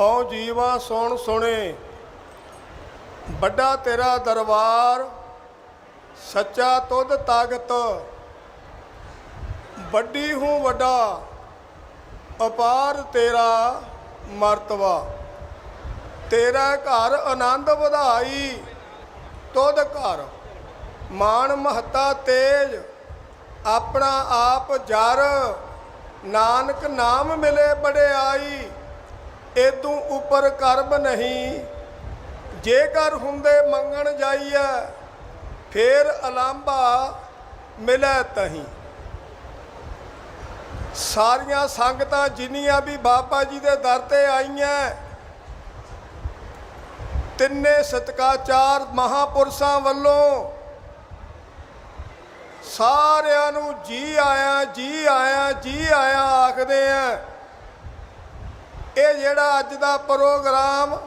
ਹਉ ਜੀਵਾ ਸੁਣ ਸੁਣੇ, ਵੱਡਾ ਤੇਰਾ ਦਰਬਾਰ, ਸੱਚਾ ਤੁਧ ਤਾਕਤ ਵੱਡੀ ਹੂੰ ਵੱਡਾ, ਅਪਾਰ ਤੇਰਾ ਮਰਤਵਾ। ਤੇਰਾ ਘਰ ਆਨੰਦ ਵਧਾਈ, ਤੁਧ ਘਰ ਮਾਨ ਮਹੱਤਾ ਤੇਜ। ਆਪਣਾ ਆਪ ਜਰ, ਨਾਨਕ ਨਾਮ ਮਿਲੇ ਬੜਿਆਈ। ਇਦੋਂ ਉੱਪਰ ਕਰਮ ਨਹੀਂ। ਜੇਕਰ ਹੁੰਦੇ ਮੰਗਣ ਜਾਈਐ, ਫੇਰ ਅਲੰਭਾ ਮਿਲੈ ਤਹੀਂ। ਸਾਰੀਆਂ ਸੰਗਤਾਂ ਜਿੰਨੀਆਂ ਵੀ ਬਾਬਾ ਜੀ ਦੇ ਦਰ ਤੇ ਆਈਆਂ ਤਿੰਨੇ ਸਤਕਾਚਾਰ ਮਹਾਪੁਰਸ਼ਾਂ ਵੱਲੋਂ ਸਾਰਿਆਂ ਨੂੰ ਜੀ ਆਇਆ ਜੀ ਆਇਆ ਜੀ ਆਇਆ ਆਖਦੇ ਆ ਇਹ ਜਿਹੜਾ ਅੱਜ ਦਾ ਪ੍ਰੋਗਰਾਮ,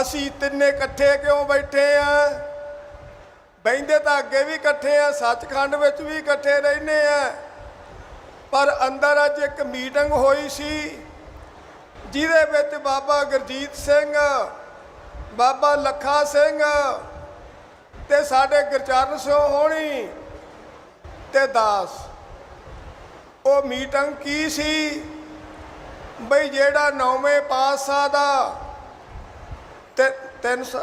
ਅਸੀਂ ਤਿੰਨੇ ਇਕੱਠੇ ਕਿਉਂ ਬੈਠੇ ਆ? ਬੈਂਦੇ ਤਾਂ ਅੱਗੇ ਵੀ ਇਕੱਠੇ ਆ, ਸੱਚਖੰਡ ਵਿੱਚ ਵੀ ਇਕੱਠੇ ਰਹਿੰਦੇ ਆ। ਪਰ ਅੰਦਰ ਅੱਜ ਇੱਕ ਮੀਟਿੰਗ ਹੋਈ ਸੀ, ਜਿਹਦੇ ਵਿੱਚ ਬਾਬਾ ਗੁਰਜੀਤ ਸਿੰਘ, ਬਾਬਾ ਲੱਖਾ ਸਿੰਘ ਤੇ ਸਾਡੇ ਗੁਰਚਰਨ ਸਿੰਘ ਹੋਣੀ ਤੇ ਦਾਸ। ਉਹ ਮੀਟਿੰਗ ਕੀ ਸੀ? ਬਈ ਜਿਹੜਾ ਨੌਵੇਂ ਪਾਤਸ਼ਾਹ ਦਾ ਤੇ 300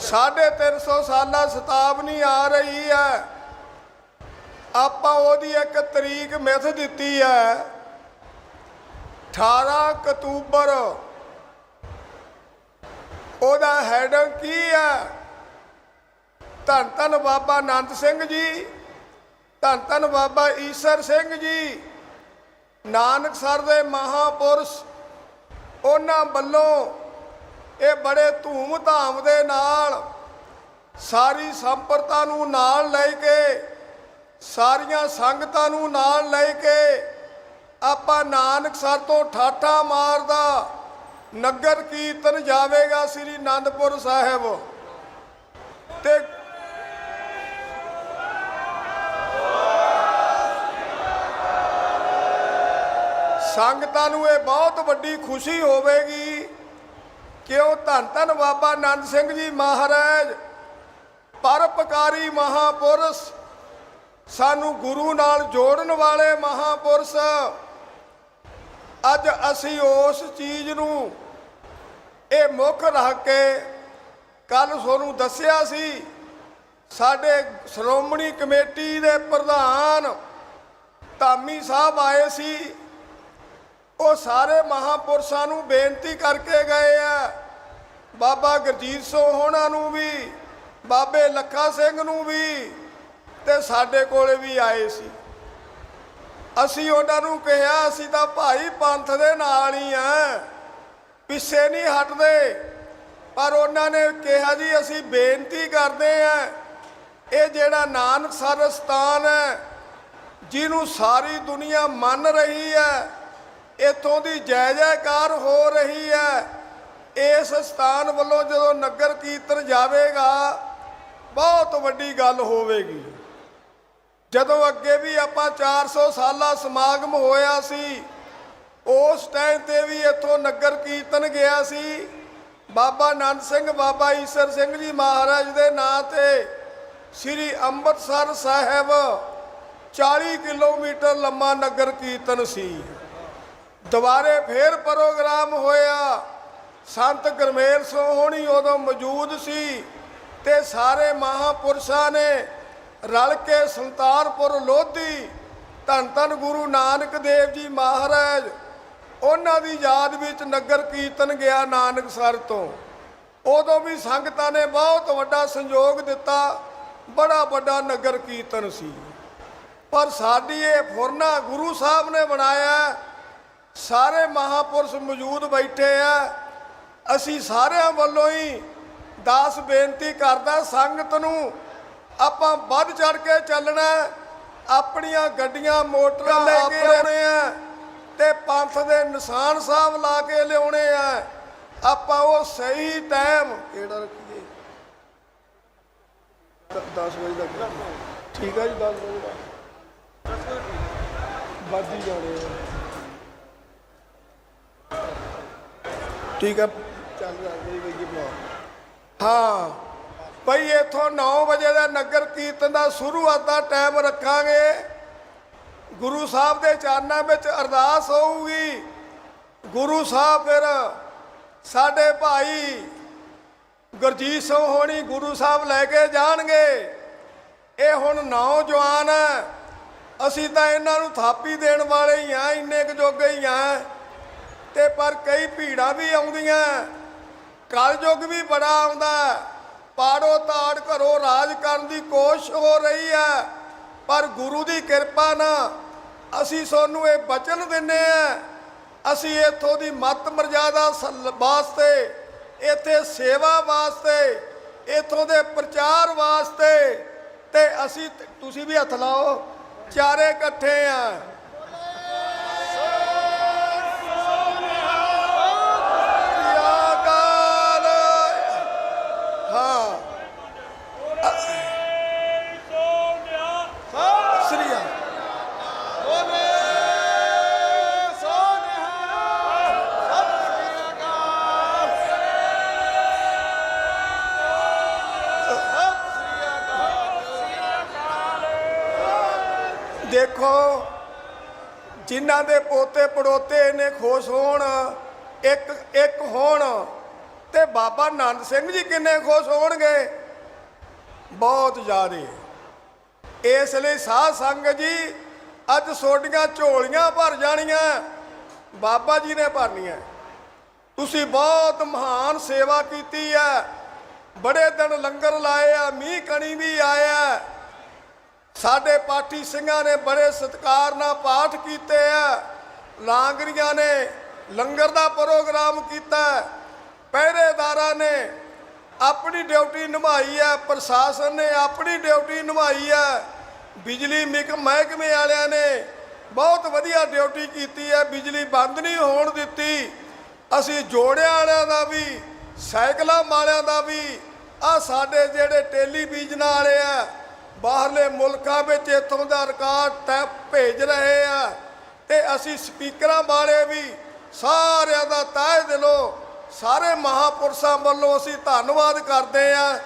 ਸਾਢੇ 300 ਸਾਲਾ ਸ਼ਤਾਵਨੀ ਆ ਰਹੀ ਹੈ ਆਪਾਂ ਉਹਦੀ ਇੱਕ ਤਰੀਕ ਮਿਥ ਦਿੱਤੀ ਹੈ 18 ਅਕਤੂਬਰ। ਉਹਦਾ ਹੈਡਿੰਗ ਕੀ ਹੈ ਧੰਨ ਧੰਨ ਬਾਬਾ ਆਨੰਦ ਸਿੰਘ ਜੀ ਧੰਨ ਧੰਨ ਬਾਬਾ ਈਸਰ ਸਿੰਘ ਜੀ। ਨਾਨਕ ਸਰ ਦੇ ਮਹਾਪੁਰਸ਼, ਉਹਨਾਂ ਵੱਲੋਂ ਇਹ ਬੜੇ ਧੂਮ-ਧਾਮ ਦੇ ਨਾਲ ਸਾਰੀ ਸੰਪਰਤਾ ਨੂੰ ਨਾਲ ਲੈ ਕੇ, ਸਾਰੀਆਂ ਸੰਗਤਾਂ ਨੂੰ ਨਾਲ ਲੈ ਕੇ ਆਪਾਂ ਨਾਨਕ ਸਰ ਤੋਂ ਠਾਠਾ ਮਾਰਦਾ ਨਗਰ ਕੀਰਤਨ ਜਾਵੇਗਾ ਸ੍ਰੀ ਅਨੰਦਪੁਰ ਸਾਹਿਬ। ਤੇ ਸੰਗਤਾਂ ਨੂੰ ਇਹ ਬਹੁਤ ਵੱਡੀ ਖੁਸ਼ੀ ਹੋਵੇਗੀ ਕਿ ਉਹ ਧੰਨ ਧੰਨ ਬਾਬਾ ਆਨੰਦ ਸਿੰਘ ਜੀ ਮਹਾਰਾਜ ਪਰਪਕਾਰੀ ਮਹਾਪੁਰਸ਼, ਸਾਨੂੰ ਗੁਰੂ ਨਾਲ ਜੋੜਨ ਵਾਲੇ ਮਹਾਪੁਰਸ਼, ਅੱਜ ਅਸੀਂ ਉਸ ਚੀਜ਼ ਨੂੰ ਇਹ ਮੁੱਖ ਰੱਖ ਕੇ ਕੱਲ ਤੁਹਾਨੂੰ ਦੱਸਿਆ ਸੀ, ਸਾਡੇ ਸ਼੍ਰੋਮਣੀ ਕਮੇਟੀ ਦੇ ਪ੍ਰਧਾਨ ਧਾਮੀ ਸਾਹਿਬ ਆਏ ਸੀ। ਉਹ ਸਾਰੇ ਮਹਾਪੁਰਸ਼ਾਂ ਨੂੰ ਬੇਨਤੀ ਕਰਕੇ ਗਏ ਆ। ਬਾਬਾ ਗੁਰਜੀਤ ਸਿੰਘ ਹੋਣਾ ਨੂੰ ਵੀ, ਬਾਬੇ ਲੱਖਾ ਸਿੰਘ ਨੂੰ ਵੀ ਤੇ ਸਾਡੇ ਕੋਲੇ ਵੀ ਆਏ ਸੀ। ਅਸੀਂ ਉਹਨਾਂ ਨੂੰ ਕਿਹਾ, ਅਸੀਂ ਤਾਂ ਭਾਈ ਪੰਥ ਦੇ ਨਾਲ ਹੀ ਆ, ਪਿੱਛੇ ਨਹੀਂ ਹਟਦੇ। ਪਰ ਉਹਨਾਂ ਨੇ ਕਿਹਾ ਜੀ, ਅਸੀਂ ਬੇਨਤੀ ਕਰਦੇ ਆ, ਇਹ ਜਿਹੜਾ ਨਾਨਕ ਸਰ ਸਥਾਨ ਹੈ, ਜਿਹਨੂੰ ਸਾਰੀ ਦੁਨੀਆ ਮੰਨ ਰਹੀ ਹੈ ਇਥੋਂ ਦੀ ਜੈ ਜੈਕਾਰ ਹੋ ਰਹੀ ਹੈ। ਇਸ ਸਥਾਨ ਵੱਲੋਂ ਜਦੋਂ ਨਗਰ ਕੀਰਤਨ ਜਾਵੇਗਾ, ਬਹੁਤ ਵੱਡੀ ਗੱਲ ਹੋਵੇਗੀ। ਜਦੋਂ ਅੱਗੇ ਵੀ ਆਪਾਂ 400 ਸਾਲਾ ਸਮਾਗਮ ਹੋਇਆ ਸੀ, ਉਸ ਟਾਈਮ ਤੇ ਵੀ ਇੱਥੋਂ ਨਗਰ ਕੀਰਤਨ ਗਿਆ ਸੀ। ਬਾਬਾ ਆਨੰਦ ਸਿੰਘ, ਬਾਬਾ ਈਸਰ ਸਿੰਘ ਜੀ ਮਹਾਰਾਜ ਦੇ ਨਾਂ ਤੇ ਸ੍ਰੀ ਅੰਮ੍ਰਿਤਸਰ ਸਾਹਿਬ 40 ਕਿਲੋਮੀਟਰ ਲੰਮਾ ਨਗਰ ਕੀਰਤਨ ਸੀ। ਦੁਬਾਰੇ ਫੇਰ ਪ੍ਰੋਗਰਾਮ ਹੋਇਆ। ਸੰਤ ਗਰਮੇਲ ਸੋਹਣੀ ਉਦੋਂ ਮੌਜੂਦ ਸੀ ਤੇ ਸਾਰੇ ਮਹਾਪੁਰਸ਼ਾਂ ਨੇ ਰਲ ਕੇ ਸੰਤਾਰਪੁਰ ਲੋਧੀ। ਧੰਨ ਧੰਨ ਗੁਰੂ ਨਾਨਕ ਦੇਵ ਜੀ ਮਹਾਰਾਜ, ਉਹਨਾਂ ਦੀ ਯਾਦ ਵਿੱਚ ਨਗਰ ਕੀਰਤਨ ਗਿਆ ਨਾਨਕਸਰ ਤੋਂ। ਉਦੋਂ ਵੀ ਸੰਗਤਾਂ ਨੇ ਬਹੁਤ ਵੱਡਾ ਸੰਯੋਗ ਦਿੱਤਾ, ਬੜਾ ਵੱਡਾ ਨਗਰ ਕੀਰਤਨ ਸੀ। ਪਰ ਸਾਡੀ ਇਹ ਫੁਰਨਾ ਗੁਰੂ ਸਾਹਿਬ ਨੇ ਬਣਾਇਆ ਸਾਰੇ ਮਹਾਪੁਰਸ਼ ਮੌਜੂਦ ਬੈਠੇ ਆ। ਅਸੀਂ ਸਾਰਿਆਂ ਵੱਲੋਂ ਹੀ ਦਾਸ ਬੇਨਤੀ ਕਰਦਾ ਸੰਗਤ ਨੂੰ ਆਪਾਂ ਵੱਧ ਚੜ ਕੇ ਚੱਲਣਾ। ਆਪਣੀਆਂ ਗੱਡੀਆਂ ਮੋਟਰਾਂ ਲੈ ਕੇ ਆਉਣੇ ਆ ਤੇ ਪੰਥ ਦੇ ਨਿਸ਼ਾਨ ਸਾਹਿਬ ਲਾ ਕੇ ਲਿਆਉਣੇ ਆ। ਆਪਾਂ ਉਹ ਸਹੀ ਟਾਈਮ ਕਿਹੜਾ ਰੱਖੀਏ? 10 ਵਜੇ ਤੱਕ। ਠੀਕ ਹੈ ਜੀ 10 ਵਜੇ ਵੱਧ ਹੀ ਜਾਣੇ ਆ। ਠੀਕ ਹੈ ਚੱਲ ਰਹੀ ਗਈ ਬਣਾ ਹਾਂ, ਭਈ ਇਥੋਂ 9 ਵਜੇ ਦਾ ਨਗਰ ਕੀਰਤਨ ਦਾ ਸ਼ੁਰੂਆਤ ਦਾ ਟਾਈਮ ਰੱਖਾਂਗੇ। ਗੁਰੂ ਸਾਹਿਬ ਦੇ ਚਰਨਾਂ ਵਿੱਚ ਅਰਦਾਸ ਹੋਊਗੀ। ਗੁਰੂ ਸਾਹਿਬ ਫਿਰ ਸਾਡੇ ਭਾਈ ਗੁਰਜੀਤ ਸਿੰਘ ਹੋਣੀ ਗੁਰੂ ਸਾਹਿਬ ਲੈ ਕੇ ਜਾਣਗੇ। ਇਹ ਹੁਣ ਨੌਜਵਾਨ ਹੈ ਅਸੀਂ ਤਾਂ ਇਹਨਾਂ ਨੂੰ ਥਾਪੀ ਦੇਣ ਵਾਲੇ ਹੀ ਆ, ਇੰਨੇ ਕੁ ਜੋਗੇ ਹੀ ਆ। ਤੇ ਪਰ ਕਈ ਭੀੜਾਂ ਵੀ ਆਉਂਦੀਆਂ। ਕਲਯੁੱਗ ਵੀ ਬੜਾ ਆਉਂਦਾ ਪਾੜੋ ਤਾੜ ਘਰੋਂ ਰਾਜ ਕਰਨ ਦੀ ਕੋਸ਼ਿਸ਼ ਹੋ ਰਹੀ ਹੈ। ਪਰ ਗੁਰੂ ਦੀ ਕਿਰਪਾ ਨਾਲ ਅਸੀਂ ਤੁਹਾਨੂੰ ਇਹ ਬਚਨ ਦਿੰਨੇ ਆ ਅਸੀਂ ਇੱਥੋਂ ਦੀ ਮਤ ਮਰਜ਼ਾਦਾ ਸਲ- ਵਾਸਤੇ, ਇੱਥੇ ਸੇਵਾ ਵਾਸਤੇ, ਇੱਥੋਂ ਦੇ ਪ੍ਰਚਾਰ ਵਾਸਤੇ ਤੇ ਅਸੀਂ, ਤੁਸੀਂ ਵੀ ਹੱਥ ਲਾਓ, ਚਾਰੇ ਇਕੱਠੇ ਆ ਦੇਖੋ, ਜਿਨ੍ਹਾਂ ਦੇ ਪੋਤੇ ਪੜੋਤੇ ਨੇ ਖੁਸ਼ ਹੋਣ, ਇੱਕ ਇੱਕ ਹੋਣ, ਤੇ ਬਾਬਾ ਨੰਦ ਸਿੰਘ ਜੀ ਕਿੰਨੇ ਖੁਸ਼ ਹੋਣਗੇ? ਬਹੁਤ ਜ਼ਿਆਦੇ। ਇਸ ਲਈ ਸਾਧ ਸੰਗ ਜੀ, ਅੱਜ ਸੋਡੀਆਂ ਝੋਲੀਆਂ ਭਰ ਜਾਣੀਆਂ, ਬਾਬਾ ਜੀ ਨੇ ਭਰਨੀਆਂ। ਤੁਸੀਂ ਬਹੁਤ ਮਹਾਨ ਸੇਵਾ ਕੀਤੀ ਹੈ। ਬੜੇ ਦਿਨ ਲੰਗਰ ਲਾਏ ਆ, ਮੀਂਹ ਕਣੀ ਵੀ ਆਇਆ। ਸਾਡੇ ਪਾਠੀ ਸਿੰਘਾਂ ਨੇ ਬੜੇ ਸਤਿਕਾਰ ਨਾਲ ਪਾਠ ਕੀਤੇ ਆ। ਲਾਂਗਰੀਆਂ ਨੇ ਲੰਗਰ ਦਾ ਪ੍ਰੋਗਰਾਮ ਕੀਤਾ। ਪਹਿਰੇਦਾਰਾਂ ਨੇ ਆਪਣੀ ਡਿਊਟੀ ਨਿਭਾਈ ਹੈ ਪ੍ਰਸ਼ਾਸਨ ਨੇ ਆਪਣੀ ਡਿਊਟੀ ਨਿਭਾਈ ਹੈ ਬਿਜਲੀ ਮਿਕ, ਮਹਿਕਮੇ ਵਾਲਿਆਂ ਨੇ ਬਹੁਤ ਵਧੀਆ ਡਿਊਟੀ ਕੀਤੀ ਹੈ ਬਿਜਲੀ ਬੰਦ ਨਹੀਂ ਹੋਣ ਦਿੱਤੀ। ਅਸੀਂ ਜੋੜਿਆਂ ਵਾਲਿਆਂ ਦਾ ਵੀ, ਸਾਈਕਲਾਂ ਵਾਲਿਆਂ ਦਾ ਵੀ ਆ ਸਾਡੇ ਜਿਹੜੇ ਟੈਲੀਵਿਜ਼ਨ ਵਾਲੇ ਆ ਬਾਹਰਲੇ ਮੁਲਕਾਂ ਵਿੱਚ ਇੱਥੋਂ ਦਾ ਰਿਕਾਰਡ ਟੈਪ ਭੇਜ ਰਹੇ ਆ ਤੇ ਅਸੀਂ ਸਪੀਕਰਾਂ ਵਾਲੇ ਵੀ ਸਾਰਿਆਂ ਦਾ ਤਹਿ ਦਿਲੋਂ ਸਾਰੇ ਮਹਾਪੁਰਸ਼ਾਂ ਵੱਲੋਂ ਅਸੀਂ ਧੰਨਵਾਦ ਕਰਦੇ ਆ।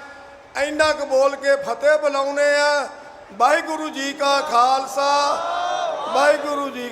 ਇੰਨਾ ਕੁ ਬੋਲ ਕੇ ਫਤਿਹ ਬੁਲਾਉਨੇ ਆ। ਵਾਹਿਗੁਰੂ ਜੀ ਕਾ ਖਾਲਸਾ, ਵਾਹਿਗੁਰੂ ਜੀ